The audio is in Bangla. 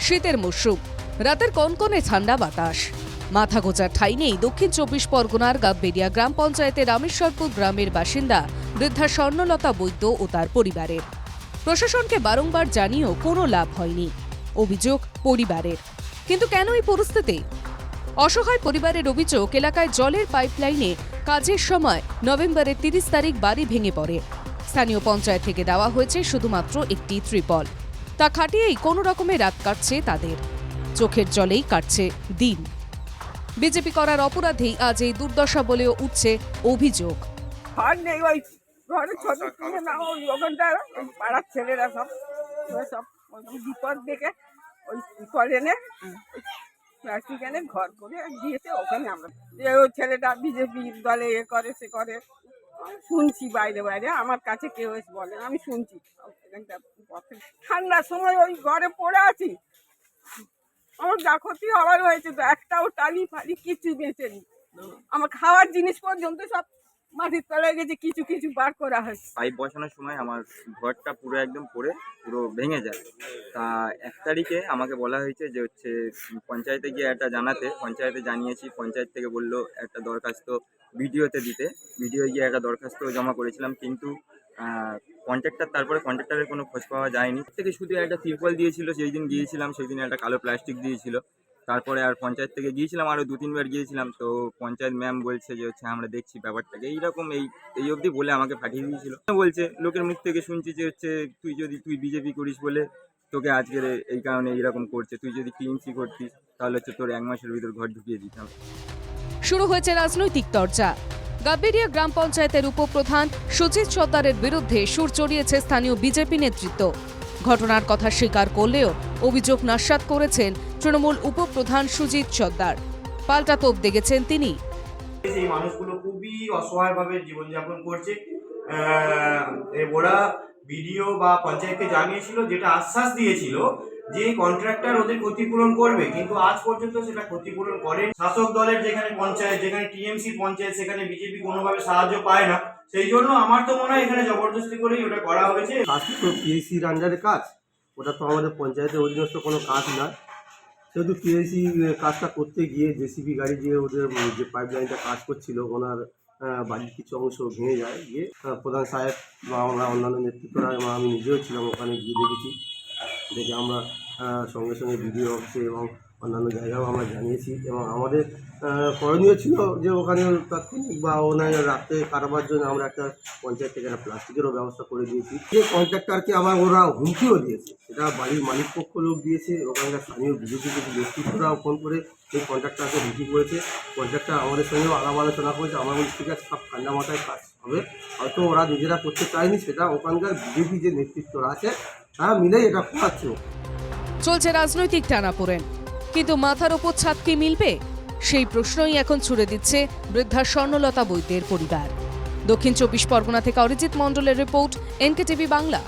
শীতের মরশুম। রাতের কনকনে ঠান্ডা বাতাস। মাথা গোজার ঠাই নেই দক্ষিণ চব্বিশ পরগনার গাববেরিয়া গ্রাম পঞ্চায়েতের রামেশ্বরপুর গ্রামের বাসিন্দা বৃদ্ধা স্বর্ণলতা বৈদ্য ও তার পরিবারের। প্রশাসনকে বারংবার জানিয়েও কোনো লাভ হয়নি। অভিযোগ পরিবারের। কিন্তু কেন এই পরিস্থিতি? অসহায় পরিবারের অভিযোগ এলাকায় জলের পাইপলাইনে কাজের সময় নভেম্বরের তিরিশ তারিখ বাড়ি ভেঙে পড়ে। স্থানীয় পঞ্চায়েত থেকে দেওয়া হয়েছে শুধুমাত্র একটি ত্রিপল। তা খাটিয়েই কোনো রকমে রাত কাটছে তাদের। চোখের জলেই কাটছে দিন। বিজেপি করার অপরাধেই আজ এই দুর্দশা বলেও উঠছে অভিযোগ। নেই ওই ঘরে না ওই ছেলেরা সব। বিপদ দেখে ওই এনে ঘর করে ওখানে আমরা। ওই ছেলেটা বিজেপি দলে এ করে, সে করে। শুনছি বাইরে বাইরে। আমার কাছে কেউ বলে আমি শুনছি। ঠান্ডার সময় ওই ঘরে পড়ে আছি। আমার যা ক্ষতি হওয়ার হয়েছে তো একটাও টালি ফালি কিছু বেঁচেনি আমার খাওয়ার জিনিস পর্যন্ত সব মাটির তলায় গেছে, কিছু কিছু বার করা হয়েছে। পাইপ বসানোর সময় আমার ঘরটা পুরো একদম পড়ে, পুরো ভেঙে যায়। তা এক তারিখে আমাকে বলা হয়েছে যে হচ্ছে পঞ্চায়েতে গিয়ে একটা জানাতে। পঞ্চায়েতে জানিয়েছি, পঞ্চায়েত থেকে বলল একটা দরখাস্ত ভিডিওতে দিতে। ভিডিও গিয়ে একটা দরখাস্ত জমা করেছিলাম, কিন্তু কন্ট্রাক্টর তারপরে কন্ট্রাক্টরের কোনো খোঁজ পাওয়া যায়নি। থেকে শুধু একটা তিরপল দিয়েছিল যেই দিন গিয়েছিলাম সেই দিন একটা কালো প্লাস্টিক দিয়েছিল। তারপরে আর পঞ্চায়েত থেকে গিয়েছিলাম আরও দু তিনবার গিয়েছিলাম, তো পঞ্চায়েত ম্যাম বলছে যে, হচ্ছে, আমরা দেখছি ব্যাপারটাকে। এইরকম এই এই অবধি বলে আমাকে পাঠিয়ে দিয়েছিল। বলছে, লোকের মুখ থেকে শুনছি যে, হচ্ছে, তুই যদি, তুই বিজেপি করিস বলে তোকে আজকের এই কারণে এইরকম করছে। তুই যদি টিএমসি করতিস, তাহলে হচ্ছে তোর এক মাসের ভিতর ঘর ঢুকিয়ে দিতাম। শুরু হয়েছে রাজনৈতিক চর্চা। গাবেরিয়া গ্রাম পঞ্চায়েতের উপপ্রধান সুজিত সর্দারের বিরুদ্ধে সুর চড়িয়েছে স্থানীয় বিজেপি নেতৃত্ব। ঘটনার কথা স্বীকার করলেও অভিযোগ নস্যাৎ করেছেন তৃণমূল উপপ্রধান সুজিত সর্দার। পাল্টা তোপ দেখেছেন তিনি। সেই মানুষগুলো খুবই অসহায়ভাবে জীবনযাপন করছে। ওরা বিডিও বা পঞ্চায়েতকে জানিয়েছিল, যেটা আশ্বাস দিয়েছিল যে কন্ট্রাক্টর ওদের ক্ষতিপূরণ করবে, কিন্তু আজ পর্যন্ত সেটা ক্ষতিপূরণ করেন। শাসক দলের যেখানে পঞ্চায়েত, যেখানে টিএমসি পঞ্চায়েত, সেখানে বিজেপি কোনোভাবে সাহায্য পায় না। সেই জন্য আমার তো মনে হয় এখানে জবরদস্তি করেই ওটা করা হয়েছে। কাজটি তো পিএসসির আন্ডারে কাজ? ওটা তো আমাদের পঞ্চায়েতের অধীনস্থ কোনো কাজ না। সেহেতু পিএসসি কাজটা করতে গিয়ে জেসিবি গাড়ি দিয়ে ওদের যে পাইপ লাইনটা কাজ করছিল, ওনার বাড়ির কিছু অংশ ভেঙে যায়। গিয়ে প্রধান সাহেব বা আমরা অন্যান্য নেতৃত্বরা, আমি নিজেও ছিলাম ওখানে গিয়ে দেখেছি। দেখে আমরা সঙ্গে সঙ্গে ভিডিও অফিসে এবং অন্যান্য জায়গাও আমরা জানিয়েছি এবং আমাদের করণীয় ছিল যে ওখানে তাৎক্ষণিক বা ওনার রাত্রে কাটাবার জন্য আমরা একটা পঞ্চায়েত থেকে একটা প্লাস্টিকেরও ব্যবস্থা করে দিয়েছি। যে কন্ট্রাক্টরকে আবার ওরা হুমকিও দিয়েছে। সেটা বাড়ির মালিক পক্ষ লোক দিয়েছে, ওখানকার স্থানীয় বিজেপি কিছু ব্যক্তিত্বরাও ফোন করে সেই কন্ট্রাক্টরকে হুমকি করেছে। কন্ট্রাক্টর আমাদের সঙ্গেও আলাপ আলোচনা করেছে। আমরা বলছি, ঠিক আছে, সব ঠান্ডা মাথায় কাজ হবে। হয়তো ওরা নিজেরা করতে চায়নি। সেটা ওখানকার বিজেপি যে নেতৃত্বরা আছে তারা এটা চলছে রাজনৈতিক টানাপোড়েন। কিন্তু মাথার ওপর ছাদ কি মিলবে? সেই প্রশ্নই এখন ছুড়ে দিচ্ছে বৃদ্ধা স্বর্ণলতা বৈদ্যের পরিবার। দক্ষিণ চব্বিশ পরগনা থেকে অরিজিৎ মণ্ডলের রিপোর্ট, এনকেটিভি বাংলা।